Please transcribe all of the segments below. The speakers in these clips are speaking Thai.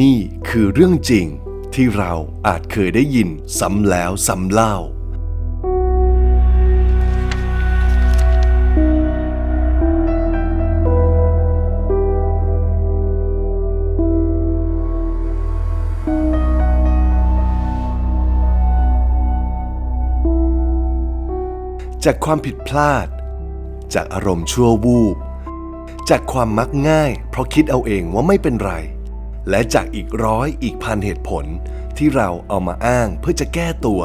นี่คือเรื่องจริงที่เราอาจเคยได้ยินซ้ำแล้วซ้ำเล่า จากความผิดพลาด จากอารมณ์ชั่ววูบ จากความมักง่าย เพราะคิดเอาเองว่าไม่เป็นไร และจากอีกร้อยอีกพันเหตุผลที่เราเอามาอ้างเพื่อจะแก้ตัว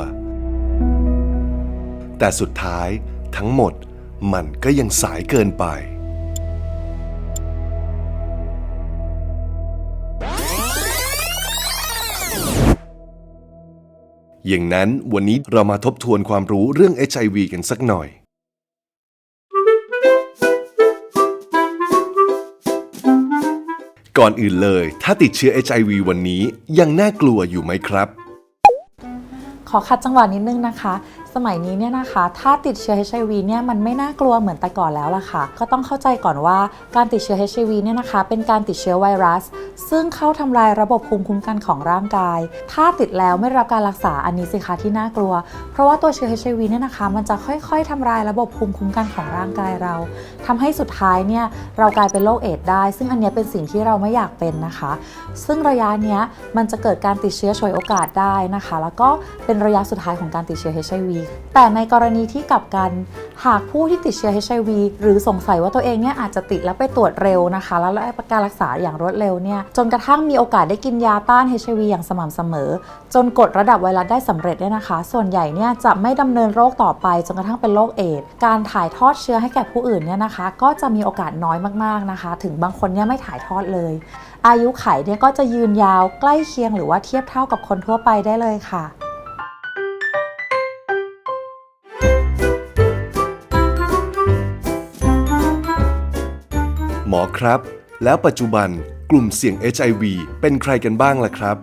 แต่สุดท้ายทั้งหมดมันก็ยังสายเกินไป อย่างนั้นวันนี้เรามาทบทวนความรู้เรื่อง HIV กันสักหน่อย ก่อนอื่นเลย ถ้าติดเชื้อ HIV วันนี้ยังน่ากลัวอยู่ไหมครับ ขอขัดจังหวะนิดนึงนะคะสมัยนี้เนี่ยนะคะ ถ้าติดเชื้อ HIV เนี่ยมันไม่น่ากลัวเหมือนแต่ก่อนแล้วล่ะค่ะ ก็ต้องเข้าใจก่อนว่าการติดเชื้อ HIV เนี่ยนะคะ เป็นการติดเชื้อไวรัส ซึ่งเข้าทำลายระบบภูมิคุ้มกันของร่างกาย ถ้าติดแล้วไม่รับการรักษาอันนี้สิคะที่น่ากลัว เพราะว่าตัวเชื้อ HIV เนี่ยนะคะ มันจะค่อยๆทำลายระบบภูมิคุ้มกันของร่างกายเราทำให้สุดท้ายเนี่ยเรากลายเป็นโรคเอดส์ได้ ซึ่งอันนี้เป็นสิ่งที่เราไม่อยากเป็นนะคะ ซึ่งระยะเนี้ยมันจะเกิดการติดเชื้อฉวยโอกาสได้นะคะ แล้วก็เป็นระยะสุดท้ายของการติดเชื้อ HIV แต่ในกรณีที่กลับกัน หากผู้ที่ติดเชื้อ HIV หรือสงสัยว่าตัวเองเนี่ยอาจจะติดแล้วไปตรวจเร็วนะคะ แล้วได้การรักษาอย่างรวดเร็วเนี่ยจนกระทั่งมีโอกาสได้กินยาต้าน HIV อย่างสม่ำเสมอ จนกดระดับไวรัสได้สำเร็จเนี่ยนะคะ ส่วนใหญ่เนี่ยจะไม่ดำเนินโรคต่อไปจนกระทั่งเป็นโรคเอดส์การถ่ายทอดเชื้อให้แก่ผู้อื่นเนี่ยนะคะ ก็จะมีโอกาสน้อยมากๆนะคะ ถึงบางคนเนี่ยไม่ถ่ายทอดเลย อายุไขเนี่ยก็จะยืนยาวใกล้เคียงหรือว่าเทียบเท่ากับคนทั่วไปได้เลยค่ะ หมอครับ แล้วปัจจุบันกลุ่มเสี่ยง HIV เป็นใครกันบ้างล่ะครับ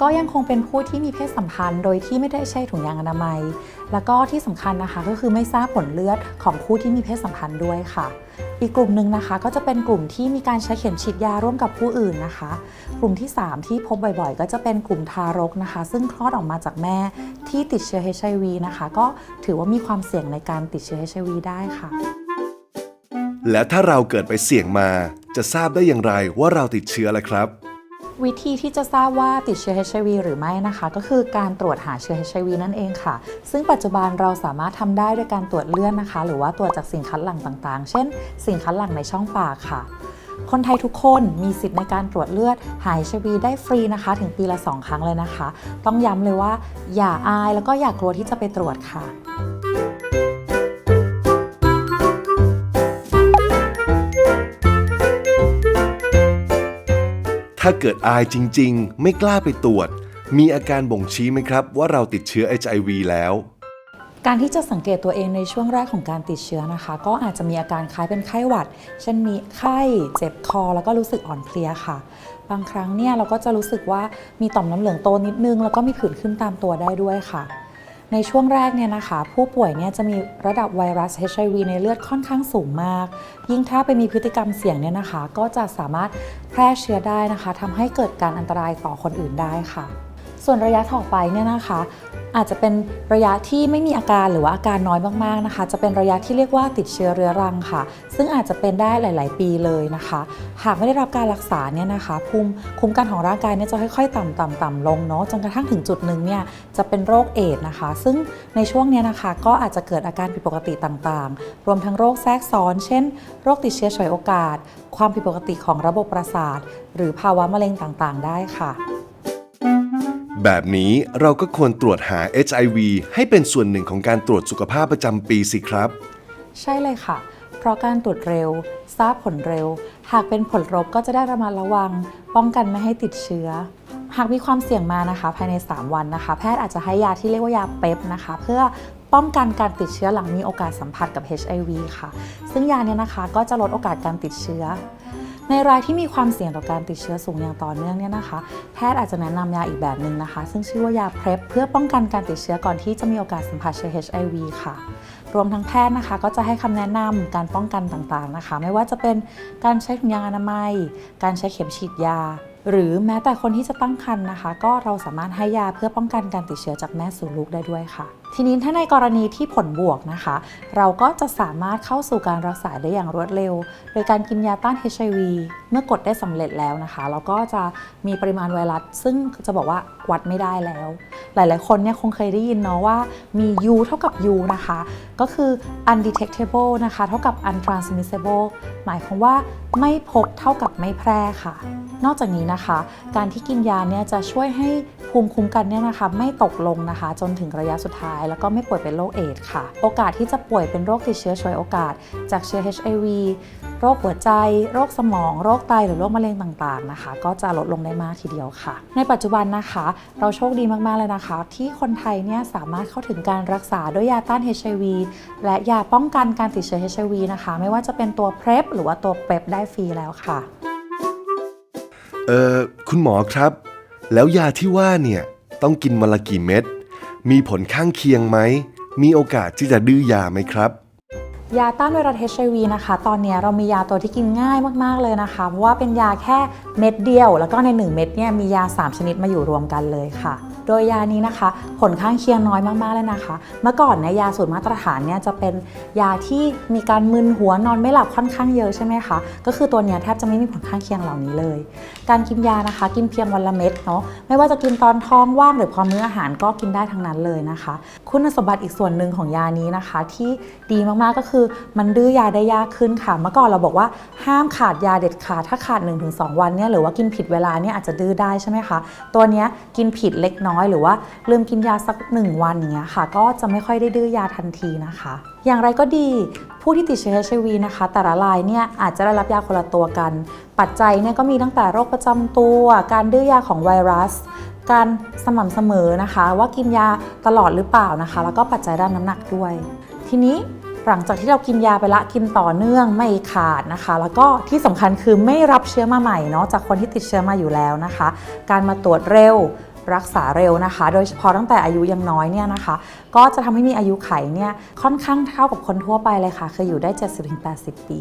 ก็ยังคงเป็นผู้ที่มีเพศสัมพันธ์ โดยที่ไม่ได้ใช้ถุงยางอนามัย แล้วก็ที่สำคัญนะคะก็คือไม่ทราบผลเลือดของผู้ที่มีเพศสัมพันธ์ด้วยค่ะ อีกกลุ่มหนึ่งนะคะก็จะเป็นกลุ่มที่มีการใช้เข็มฉีดยาร่วมกับผู้อื่นนะคะ กลุ่มที่ 3 ที่พบบ่อยๆ ก็จะเป็นกลุ่มทารกนะคะ ซึ่งคลอดออกมาจากแม่ที่ติดเชื้อ HIV นะคะ ก็ถือว่ามีความเสี่ยงในการติดเชื้อ HIV ได้ค่ะ แล้วถ้าเราเกิดไปเสี่ยงมา จะทราบได้อย่างไรว่าเราติดเชื้อล่ะครับ วิธีที่จะทราบว่าติดเชื้อ HIV หรือไม่นะคะ ก็คือการตรวจหาเชื้อ HIV นั่นเองค่ะ ซึ่งปัจจุบันเราสามารถทำได้ด้วยการตรวจเลือดนะคะ หรือว่าตรวจจากสิ่งคัดหลั่งต่างๆ เช่น สิ่งคัดหลั่งในช่องปากค่ะคนไทยทุกคนมีสิทธิ์ในการตรวจเลือดหา HIV ได้ฟรีนะคะ ถึงปีละ 2 ครั้งเลยนะคะ ต้องย้ำเลยว่า อย่าอายแล้วก็อย่ากลัวที่จะไปตรวจค่ะ ถ้าเกิดอายจริง ๆ ไม่กล้าไปตรวจ มีอาการบ่งชี้ไหมครับ ว่าเราติดเชื้อ HIV แล้ว การที่จะสังเกตตัวเองในช่วงแรกของการติดเชื้อนะคะ ก็อาจจะมีอาการคล้ายเป็นไข้หวัด เช่นมีไข้ เจ็บคอ แล้วก็รู้สึกอ่อนเพลียค่ะ บางครั้งเนี่ยเราก็จะรู้สึกว่ามีต่อมน้ำเหลืองโตนิดนึง แล้วก็มีผื่นขึ้นตามตัวได้ด้วยค่ะ ในช่วงแรกเนี่ยนะคะ ผู้ป่วยเนี่ยจะมีระดับไวรัส HIV ในเลือดค่อนข้างสูงมาก ยิ่งถ้าไปมีพฤติกรรมเสี่ยงเนี่ยนะคะ ก็จะสามารถแพร่เชื้อได้นะคะทำให้เกิดการอันตรายต่อคนอื่นได้ค่ะ ส่วนระยะต่อไปเนี่ยนะคะ อาจจะเป็นระยะที่ไม่มีอาการหรือว่าอาการน้อยมากๆนะคะ จะเป็นระยะที่เรียกว่าติดเชื้อเรื้อรังค่ะ ซึ่งอาจจะเป็นได้หลาย ๆ ปีเลยนะคะ หากไม่ได้รับการรักษาเนี่ยนะคะภูมิคุ้มกันของร่างกายเนี่ยจะค่อย ๆ ต่ำต่ำต่ำลงเนาะจนกระทั่งถึงจุดหนึ่งเนี่ยจะเป็นโรคเอดส์นะคะ ซึ่งในช่วงเนี้ยนะคะก็อาจจะเกิดอาการผิดปกติต่างๆ รวมทั้งโรคแทรกซ้อน เช่น โรคติดเชื้อฉวยโอกาส ความผิดปกติของระบบประสาท หรือภาวะมะเร็งต่างๆ ได้ค่ะ แบบนี้เราก็ควรตรวจหา HIV ให้เป็นส่วนหนึ่งของการตรวจสุขภาพประจำปีสิครับ ใช่เลยค่ะ เพราะการตรวจเร็ว ทราบผลเร็ว หากเป็นผลลบก็จะได้ระมัดระวัง ป้องกันไม่ให้ติดเชื้อ หากมีความเสี่ยงมานะคะ ภายใน 3 วันนะคะ แพทย์อาจจะให้ยาที่เรียกว่ายาเป๊ปนะคะ เพื่อป้องกันการติดเชื้อหลังมีโอกาสสัมผัสกับ HIV ค่ะ ซึ่งยาเนี้นะคะก็จะลดโอกาสการติดเชื้อ ในรายที่มีความเสี่ยงต่อการติดเชื้อสูงอย่างต่อเนื่องเนี่ยนะคะ แพทย์อาจจะแนะนำยาอีกแบบหนึ่งนะคะ ซึ่งชื่อว่ายาเพร p เพื่อป้องกันการติดเชื้อก่อนที่จะมีโอกาสสัมผัสเชื้อ HIV ค่ะ รวมทั้งแพทย์นะคะ ก็จะให้คำแนะนำการป้องกันต่างๆนะคะ ไม่ว่าจะเป็นการใช้ถุงยางอนามัย การใช้เข็มฉีดยาหรือแม้แต่คนที่จะตั้งครรภ์นะคะ ก็เราสามารถให้ยาเพื่อป้องกันการติดเชื้อจากแม่สู่ลูกได้ด้วยค่ะ ทีนี้ถ้าในกรณีที่ผลบวกนะคะ เราก็จะสามารถเข้าสู่การรักษาได้อย่างรวดเร็ว โดยการกินยาต้าน HIV เมื่อกดได้สำเร็จแล้วนะคะเราก็จะมีปริมาณไวรัส ซึ่งจะบอกว่าวัดไม่ได้แล้ว หลาย ๆ คนเนี่ยคงเคยได้ยินเนาะว่ามี U เท่ากับ U นะคะ ก็คือ undetectable นะคะ เท่ากับ untransmissible หมายความว่าไม่พบเท่ากับไม่แพร่ค่ะ นอกจากนี้นะคะ การที่กินยาเนี่ยจะช่วยให้ภูมิคุ้มกันเนี่ยนะคะ ไม่ตกลงนะคะ จนถึงระยะสุดท้ายแล้วก็ไม่ป่วยเป็นโรคเอดส์ค่ะ โอกาสที่จะป่วยเป็นโรคติดเชื้อช่วยโอกาส จากเชื้อ HIV โรคหัวใจ โรคสมอง โรคไตหรือโรคมะเร็งต่างๆนะคะ ก็จะลดลงได้มากทีเดียวค่ะ ในปัจจุบันนะคะ เราโชคดีมากๆเลยนะคะ ที่คนไทยเนี่ยสามารถเข้าถึงการรักษาด้วยยาต้าน HIV และยาป้องกันการติดเชื้อ HIV นะคะ ไม่ว่าจะเป็นตัว PrEP หรือว่าตัว PrEP ได้ฟรีแล้วค่ะเออคุณหมอครับ แล้วยาที่ว่าเนี่ยต้องกินวันละกี่เม็ด มีผลข้างเคียงไหม มีโอกาสที่จะดื้อยาไหมครับ ยาต้านไวรัส HIV นะคะ ตอนนี้เรามียาตัวที่กินง่ายมาก ๆ เลยนะคะ เพราะว่าเป็นยาแค่เม็ดเดียว แล้วก็ใน 1 เม็ดเนี่ยมียา 3 ชนิดมาอยู่รวมกันเลยค่ะ โดยยานี้นะคะ ผลข้างเคียงน้อยมากๆเลยนะคะ เมื่อก่อนเนี่ยยาสูตรมาตรฐานเนี่ยจะเป็นยาที่มีการมึนหัวนอนไม่หลับค่อนข้างเยอะใช่ไหมคะก็คือตัวเนี้ยแทบจะไม่มีผลข้างเคียงเหล่านี้เลย การกินยานะคะ กินเพียงวันละเม็ดเนาะไม่ว่าจะกินตอนท้องว่างหรือพร้อมมื้ออาหารก็กินได้ทั้งนั้นเลยนะคะ คุณสมบัติอีกส่วนหนึ่งของยานี้นะคะ ที่ดีมากๆก็คือมันดื้อยาได้ยากขึ้นค่ะ เมื่อก่อนเราบอกว่าห้ามขาดยาเด็ดขาดถ้าขาด 1-2 วันเนี่ยหรือว่ากินผิดเวลาเนี่ยอาจจะดื้อได้ใช่ไหมคะตัวเนี้ยกินผิดเล็กน้อยหรือว่าลืมกินยาสัก 1 วันอย่างเงี้ยค่ะ ก็จะไม่ค่อยได้ดื้อยาทันทีนะคะ อย่างไรก็ดีผู้ที่ติดเชื้อ HIV นะคะ แต่ละรายเนี่ยอาจจะได้รับยาคนละตัวกัน ปัจจัยเนี่ยก็มีตั้งแต่โรคประจำตัว การดื้อยาของไวรัส การสม่ำเสมอนะคะ ว่ากินยาตลอดหรือเปล่านะคะ แล้วก็ปัจจัยด้านน้ำหนักด้วย ทีนี้หลังจากที่เรากินยาไปละกินต่อเนื่องไม่ขาดนะคะ แล้วก็ที่สำคัญคือไม่รับเชื้อมาใหม่เนาะจากคนที่ติดเชื้อมาอยู่แล้วนะคะ การมาตรวจเร็ว รักษาเร็วนะคะ โดยเฉพาะตั้งแต่อายุยังน้อยเนี่ยนะคะ ก็จะทำให้มีอายุไขเนี่ยค่อนข้างเท่ากับคนทั่วไปเลยค่ะ คืออยู่ได้ 70-80 ปี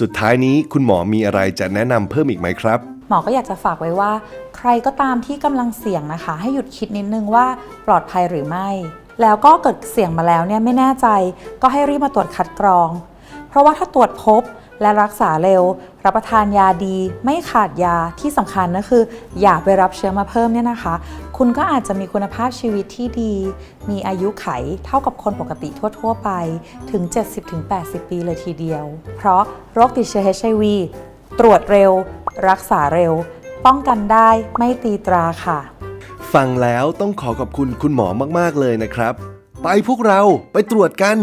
สุดท้ายนี้คุณหมอมีอะไรจะแนะนำเพิ่มอีกไหมครับหมอก็อยากจะฝากไว้ว่า ใครก็ตามที่กำลังเสี่ยงนะคะ ให้หยุดคิดนิดนึงว่าปลอดภัยหรือไม่ แล้วก็เกิดเสี่ยงมาแล้วเนี่ยไม่แน่ใจ ก็ให้รีบมาตรวจคัดกรอง เพราะว่าถ้าตรวจพบ และรักษาเร็ว รับประทานยาดี ไม่ขาดยาที่สำคัญก็คือ อย่าไปรับเชื้อมาเพิ่มเนี่ยนะคะ คุณก็อาจจะมีคุณภาพชีวิตที่ดี มีอายุไขเท่ากับคนปกติทั่ว ๆ ไปถึง 70-80 ปีเลยทีเดียว เพราะโรคติดเชื้อ HIV ตรวจเร็ว รักษาเร็ว ป้องกันได้ไม่ตีตราค่ะ ฟังแล้วต้องขอขอบคุณคุณหมอมาก ๆ เลยนะครับ ไปพวกเราไปตรวจกัน